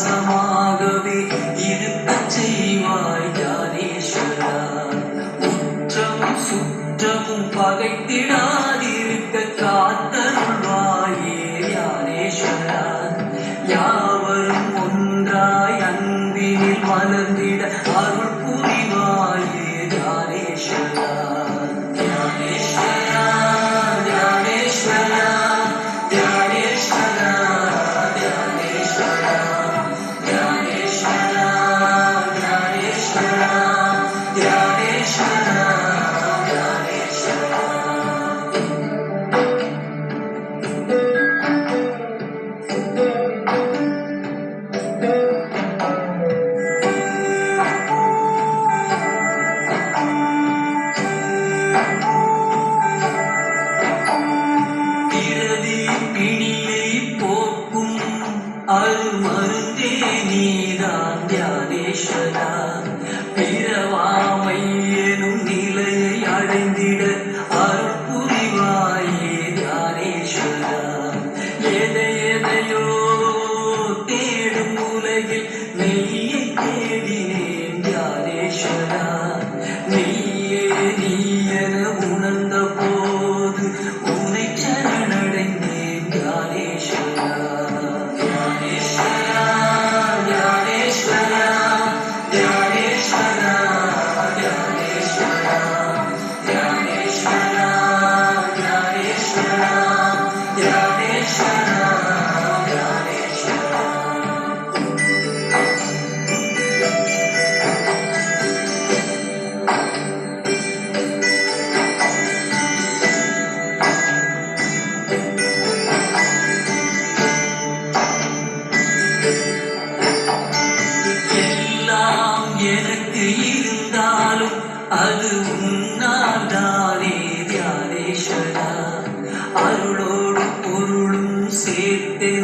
இலவசமாகவே இருக்க செய்வாய் ஞானேஸ்வரா குற்றமும் சுற்றமும் பகைத்திடாதிருக்க காத்தருள்வாயே ஞானேஸ்வரா யாவரும் ஒன்றாய் அன்பினில் மலர்ந்திட அருள் Krishna, Pira அது உன்னால் தானே தியானேஸ்வரா. அருளோடும் பொருளும் சேர்த்து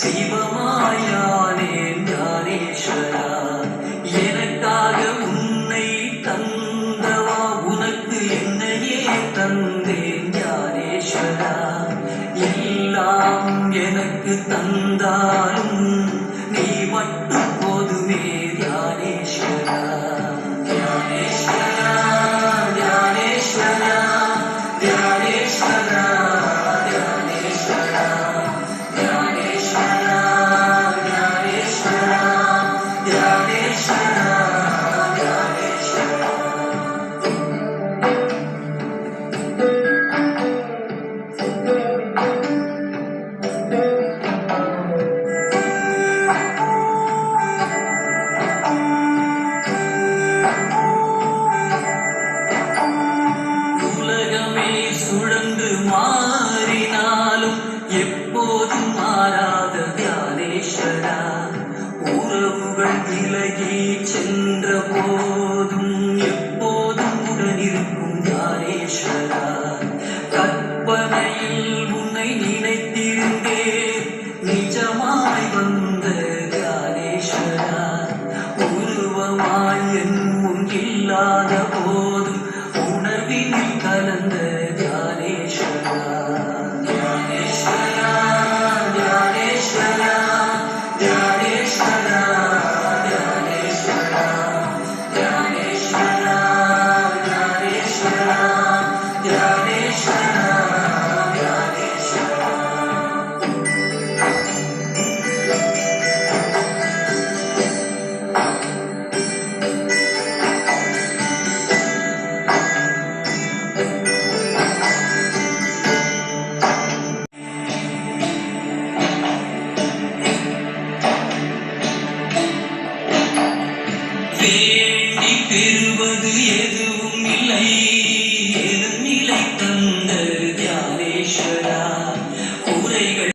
சிவமாயானே ஞானேஸ்வரா. எனக்காக உன்னை தந்தவா உனக்கு என்னையே தந்தேன் ஞானேஸ்வரா. எல்லாம் எனக்கு தந்தாலும் Yeah, it's தேடி பெறுவது எதுவும் இல்லை.